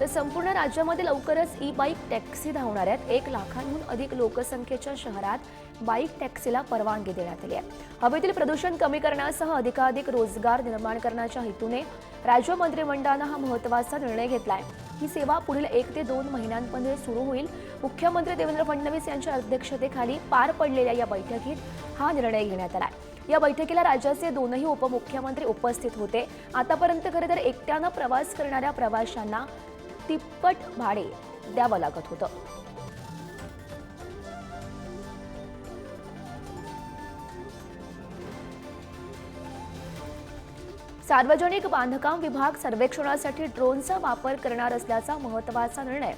तर संपूर्ण राज्यामध्ये लवकरच ई बाईक टॅक्सी धावणार आहेत. एक लाखांहून अधिक लोकसंख्येच्या शहरात बाईक टॅक्सीला परवानगी देण्यात आली आहे. हवेतील प्रदूषण कमी करण्यासह अधिकाधिक रोजगार निर्माण करण्याच्या हेतूने राज्य मंत्रिमंडळानं हा महत्त्वाचा निर्णय घेतलाय. ही सेवा पुढील एक ते दोन महिन्यांमध्ये सुरू होईल. मुख्यमंत्री देवेंद्र फडणवीस यांच्या अध्यक्षतेखाली पार पडलेल्या या बैठकीत हा निर्णय घेण्यात आला या बैठकीला राज्याचे दोनही उपमुख्यमंत्री उपस्थित होते. आतापर्यंत खरे तर एकट्यानं प्रवास करणाऱ्या प्रवाशांना तिप्पट भाडे द्यावं लागत होतं. सार्वजनिक बांधकाम विभाग सर्वेक्षणासाठी ड्रोनचा वापर करणार असल्याचा महत्त्वाचा निर्णय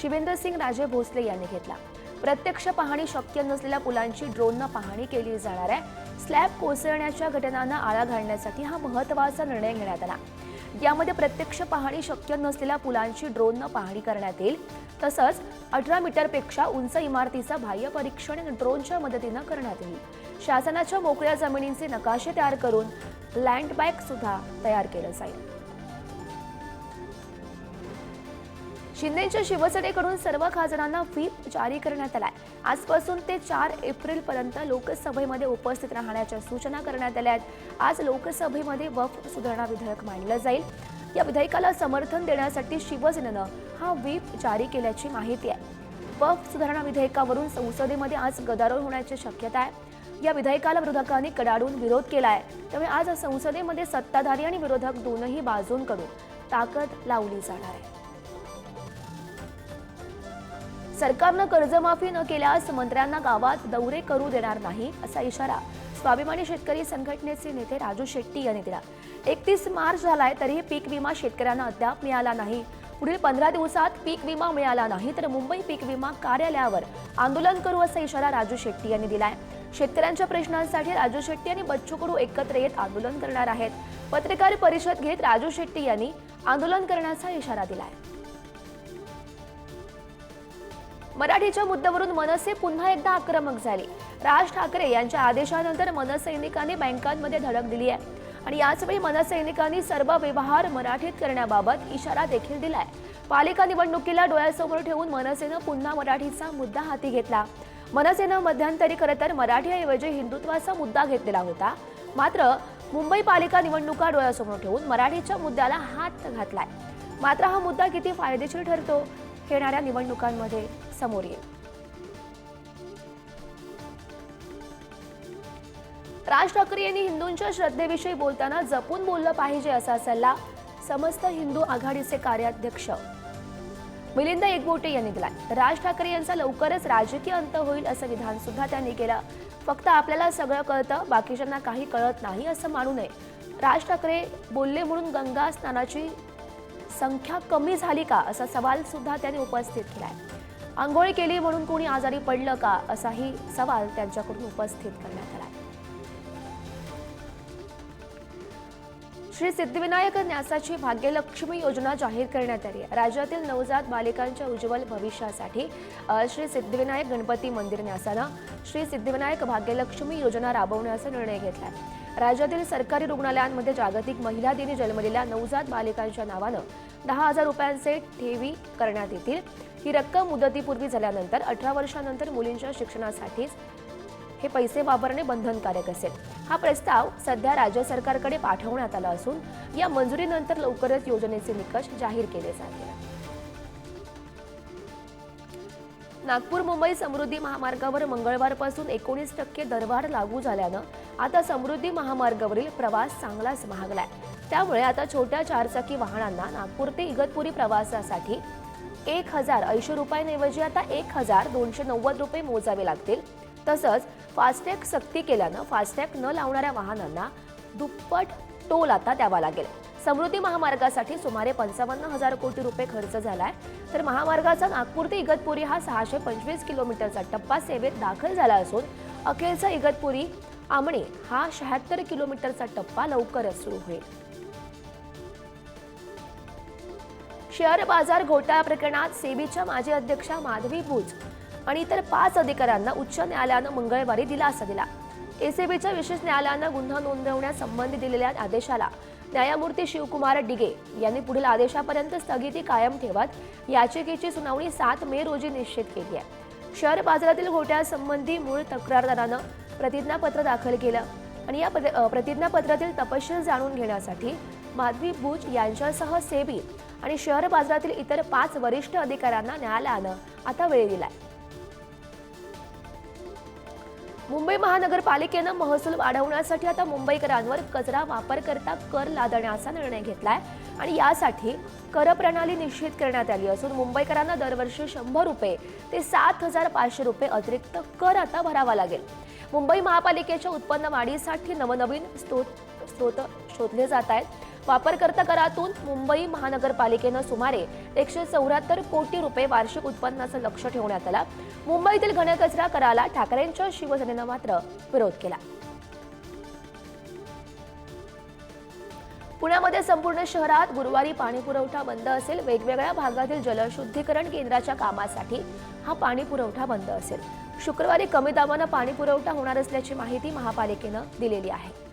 शिवेंद्र सिंग राजे भोसले यांनी घेतला. प्रत्यक्ष पाहणी शक्य नसलेल्या पुलांची ड्रोननं पाहणी केली जाणार आहे. स्लॅब कोसळण्याच्या घटनांना आळा घालण्यासाठी हा महत्त्वाचा निर्णय घेण्यात आला. यामध्ये प्रत्यक्ष पाहणी शक्य नसलेल्या पुलांची ड्रोननं पाहणी करण्यात येईल. तसंच अठरा मीटरपेक्षा उंच इमारतीचं बाह्य परीक्षण ड्रोनच्या मदतीनं करण्यात येईल. शासनाच्या मोकळ्या जमिनींचे नकाशे तयार करून लँडबॅग सुद्धा तयार केलं जाईल. शिंदेच्या शिवसेनेकडून सर्व खासदारांना व्हीप जारी करण्यात आलाय. आजपासून ते चार एप्रिल पर्यंत लोकसभेमध्ये उपस्थित राहण्याच्या सूचना करण्यात आल्या आहेत. आज लोकसभेमध्ये वफ सुधारणा विधेयक मांडलं जाईल. या विधेयकाला समर्थन देण्यासाठी शिवसेनेनं हा व्हीप जारी केल्याची माहिती आहे. वफ सुधारणा विधेयकावरून संसदेमध्ये आज गदारोळ होण्याची शक्यता आहे. या विधेयकाला विरोधकांनी कडाडून विरोध केला आहे त्यामुळे आज संसदेमध्ये सत्ताधारी आणि विरोधक दोनही बाजूंकडून ताकद लावली जाणार आहे. सरकारनं कर्जमाफी न केल्यास मंत्र्यांना गावात दौरे करू देणार नाही असा इशारा स्वाभिमानी शेतकरी संघटनेचे नेते राजू शेट्टी यांनी दिला. एकतीस मार्च झालाय तरीही पीक विमा शेतकऱ्यांना अद्याप मिळाला नाही. पुढील पंधरा दिवसात पीक विमा मिळाला नाही तर मुंबई पीक विमा कार्यालयावर आंदोलन करू असा इशारा राजू शेट्टी यांनी दिलाय. शेतकऱ्यांच्या प्रश्नांसाठी राजू शेट्टी आणि बच्चू कडू एकत्र येत आंदोलन करणार आहेत. पत्रकार परिषद घेत राजू शेट्टी यांनी आंदोलन करण्याचा इशारा दिलाय. मराठीच्या मुद्द्यावरून मनसे पुन्हा एकदा आक्रमक झाले. राज ठाकरे यांच्या आदेशानंतर मनसैनिकांनी बँकांमध्ये धडक दिली आहे. आणि याचवेळी मनसैनिकांनी सर्व व्यवहार मराठीत करण्याबाबत इशारा देखील दिलाय. पालिका निवडणुकीला डोळ्यासमोर ठेवून मनसेनं पुन्हा मराठीचा मुद्दा हाती घेतला. मनसेनं मध्यंतरी खरं तर मराठीऐवजी हिंदुत्वाचा मुद्दा घेतलेला होता. मात्र मुंबई पालिका निवडणुका डोळ्यासमोर ठेवून मराठीच्या मुद्द्याला हात घातलाय. मात्र हा मुद्दा किती फायदेशीर ठरतो? येणाऱ्या निवडणुकांमध्ये. समोर येईल. राज ठाकरे यांनी हिंदूंच्या श्रद्धेविषयी बोलताना जपून बोललं पाहिजे असा सल्ला समस्त हिंदू आघाडीचे कार्याध्यक्ष मिलिंद एकबोटे यांनी दिलाय. राज ठाकरे यांचा लवकरच राजकीय अंत होईल असं विधान सुद्धा त्यांनी केलं. फक्त आपल्याला सगळं कळतं बाकीच्यांना काही कळत नाही असं मानू नये. राज ठाकरे बोलले म्हणून गंगा स्नानाची संख्या कमी झाली का असा सवाल सुद्धा त्यांनी उपस्थित केलाय. आंघोळ केली म्हणून कोणी आजारी पडलं का असाही सवाल त्यांच्याकडून उपस्थित करण्यात आला श्री सिद्धिविनायक न्यासाची भाग्यलक्ष्मी योजना जाहीर करण्यात आली आहे. राज्यातील नवजात बालिकांच्या उज्ज्वल भविष्यासाठी श्री सिद्धिविनायक गणपती मंदिर न्यासानं श्री सिद्धिविनायक भाग्यलक्ष्मी योजना राबवण्याचा निर्णय घेतला आहे. राज्यातील सरकारी रुग्णालयांमध्ये जागतिक महिला दिनी जन्मलेल्या नवजात बालिकांच्या नावानं दहा हजार रुपयांचे ठेवी करण्यात येतील. ही रक्कम मुदतीपूर्वी झाल्यानंतर अठरा वर्षानंतर मुलींच्या शिक्षणासाठीच हे पैसे वापरणे बंधनकारक असेल. हा प्रस्ताव सध्या राज्य सरकारकडे पाठवण्यात आला असून या मंजुरीनंतर लवकरच योजनेचे निकष जाहीर केले जातील. नागपूर मुंबई समृद्धी महामार्गावर मंगळवारपासून एकोणीस टक्के दरवाढ लागू झाल्यानं आता समृद्धी महामार्गावरील प्रवास चांगलाच महागलाय. त्यामुळे आता छोट्या चारचाकी वाहनांना नागपूर ते इगतपुरी प्रवासासाठी एक हजार ऐंशी रुपयांऐवजी आता एक हजार दोनशे नव्वद रुपये मोजावे लागतील. तसंच फास्टॅग सक्ती केल्यानं फास्टॅग न लावणाऱ्या वाहनांना दुप्पट टोल आता द्यावा लागेल. समृद्धी महामार्गासाठी सुमारे पंचावन्न हजार कोटी रुपये खर्च झालाय. तर महामार्गाचा नागपूर ते इगतपुरी हा सहाशे पंचवीस किलोमीटरचा टप्पा सेवेत दाखल झाला असून अखेरचा इगतपुरी आमणे हा शहात्तर किलोमीटरचा टप्पा लवकरच सुरू होईल. शेअर बाजार घोटाळा प्रकरणात सेबीच्या माजी अध्यक्षा माधवी भुज आणि इतर पाच अधिकाऱ्यांना उच्च न्यायालयानं मंगळवारी दिलासा दिला. एसीबीच्या विशेष न्यायालयानं गुन्हा नोंदवण्यासंबंधी दिलेल्या आदेशाला न्यायमूर्ती शिवकुमार डिगे यांनी पुढील आदेशापर्यंत स्थगिती कायम ठेवत याचिकेची सुनावणी सात मे रोजी निश्चित केली आहे. शहर बाजारातील घोट्यासंबंधी मूळ तक्रारदारानं प्रतिज्ञापत्र दाखल केलं आणि या प्रतिज्ञापत्रातील तपशील जाणून घेण्यासाठी माधवी भुज यांच्यासह सेबी आणि शहर बाजारातील इतर पाच वरिष्ठ अधिकाऱ्यांना न्यायालयानं आता वेळ दिलाय. मुंबई महानगरपालिकेनं महसूल वाढवण्यासाठी आता मुंबईकरांवर कचरा वापरकर्ता कर लादण्याचा निर्णय घेतलाय आणि यासाठी कर प्रणाली निश्चित करण्यात आली असून मुंबईकरांना दरवर्षी शंभर रुपये ते सात हजार पाचशे रुपये अतिरिक्त कर आता भरावा लागेल. मुंबई महापालिकेच्या उत्पन्न वाढीसाठी नवनवीन स्त्रोत स्त्रोत शोधले जात आहेत. वापरकर्ता करातून मुंबई महानगरपालिकेनं सुमारे एकशे चौऱ्याहत्तर कोटी रुपये वार्षिक उत्पन्नाचं लक्ष ठेवण्यात आलं. मुंबईतील घनकचरा कराला ठाकरेंच्या शिवसेनेनं मात्र विरोध केला. पुण्यामध्ये संपूर्ण शहरात गुरुवारी पाणी पुरवठा बंद असेल वेगवेगळ्या भागातील जलशुद्धीकरण केंद्राच्या कामासाठी हा पाणी पुरवठा बंद असेल. शुक्रवारी कमी दाबानं पाणी पुरवठा होणार असल्याची माहिती महापालिकेनं दिलेली आहे.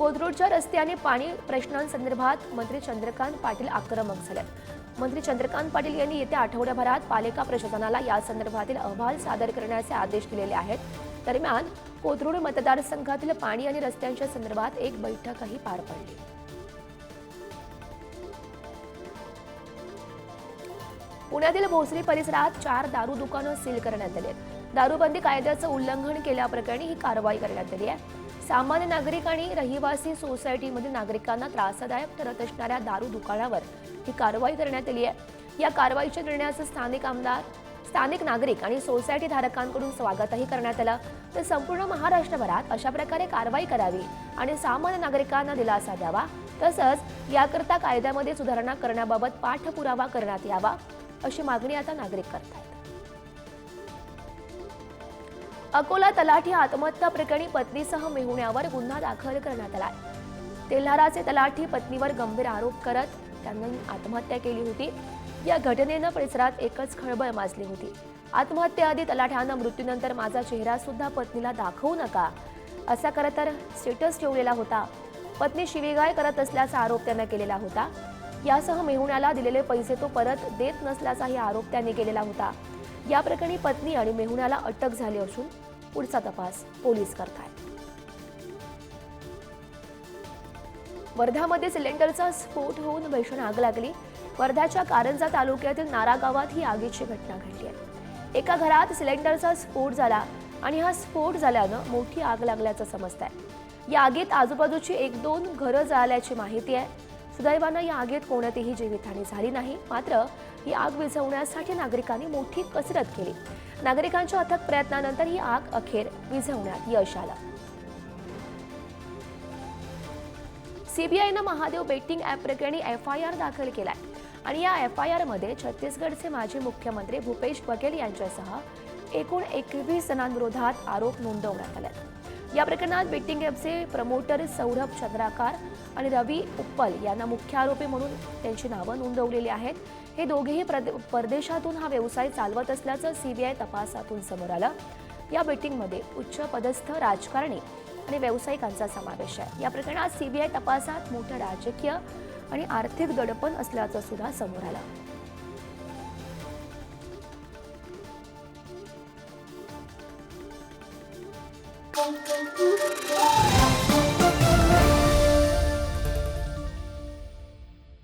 कोथरूडच्या रस्त्याने पाणी प्रश्नांसंदर्भात मंत्री चंद्रकांत पाटील आक्रमक झाले. मंत्री चंद्रकांत पाटील यांनी येत्या आठवड्याभरात पालिका प्रशासनाला या संदर्भातील अहवाल सादर करण्याचे आदेश दिलेले आहेत. दरम्यान कोथरूड मतदारसंघातील पाणी आणि रस्त्यांच्या संदर्भात एक बैठकही पार पडली. पुण्यातील भोसरी परिसरात चार दारू दुकानं सील करण्यात आली आहेत. दारूबंदी कायद्याचं उल्लंघन केल्याप्रकरणी ही कारवाई करण्यात आली आहे. सामान्य नागरिक आणि रहिवासी सोसायटीमधील नागरिकांना त्रासदायक ठरत असणाऱ्या दारू दुकानावर ही कारवाई करण्यात आली आहे. या कारवाईच्या निर्णयाचं स्थानिक आमदार स्थानिक नागरिक आणि सोसायटी धारकांकडून स्वागतही करण्यात आलं. तर संपूर्ण महाराष्ट्रभरात अशा प्रकारे कारवाई करावी आणि सामान्य नागरिकांना दिलासा द्यावा तसंच याकरता कायद्यामध्ये सुधारणा करण्याबाबत पाठपुरावा करण्यात यावा अशी मागणी आता नागरिक करत आहेत अकोला तलाठी आत्महत्या प्रकरणी पत्नीसह मेहुण्यावर गुन्हा दाखल करण्यात आला तेल्हाराचे तलाठी पत्नीवर गंभीर आरोप करत त्यांनी आत्महत्या केली होती. या घटनेनं परिसरात एकच खळबळ माजली होती. आत्महत्येआधी तलाठ्यानं मृत्यूनंतर माझा चेहरा सुद्धा पत्नीला दाखवू नका असा खरं तर स्टेटस ठेवलेला होता. पत्नी शिवीगाळ करत असल्याचा आरोप त्यानं केलेला होता. यासह मेहुण्याला दिलेले पैसे तो परत देत नसल्याचाही आरोप त्याने केलेला होता. या प्रकरणी पत्नी आणि मेहुण्याला अटक झाली असून पुढचा तपास पोलीस करतायत. वर्ध्यामध्ये सिलेंडरचा स्फोट होऊन भीषण आग लागली. वर्ध्याच्या कारंजा तालुक्यातील नारा गावात ही आगीची घटना घडली आहे. एका घरात सिलेंडरचा स्फोट झाला आणि हा स्फोट झाल्यानं मोठी आग लागल्याचं समजतंय. या आगीत आजूबाजूची एक दोन घरं जळाल्याची माहिती आहे. सुदैवानं या आगीत कोणतीही जीवितहानी झाली नाही. मात्र ही आग विझवण्यासाठी नागरिकांनी मोठी कसरत केली. नागरिकांच्या अथक प्रयत्नानंतर ही आग अखेर विझवण्यात यश आलं. सीबीआयनं महादेव बेटिंग ॲप प्रकरणी एफ आय आर दाखल केलाय. आणि या एफ आय आरमध्ये छत्तीसगडचे माजी मुख्यमंत्री भूपेश बघेल यांच्यासह एकूण एकवीस जणांविरोधात आरोप नोंदवण्यात आले या प्रकरणात बेटिंग ॲपचे प्रमोटर सौरभ चंद्राकार आणि रवी उप्पल यांना मुख्य आरोपी म्हणून त्यांची नावं नोंदवलेली आहेत. हे दोघेही परदेशातून हा व्यवसाय चालवत असल्याचं सीबीआय तपासातून समोर आलं. या बेटिंगमध्ये उच्च पदस्थ राजकारणी आणि व्यावसायिकांचा समावेश आहे. या प्रकरणात सीबीआय तपासात मोठं राजकीय आणि आर्थिक दडपण असल्याचं सुद्धा समोर आलं. bom, bom, bom, bom.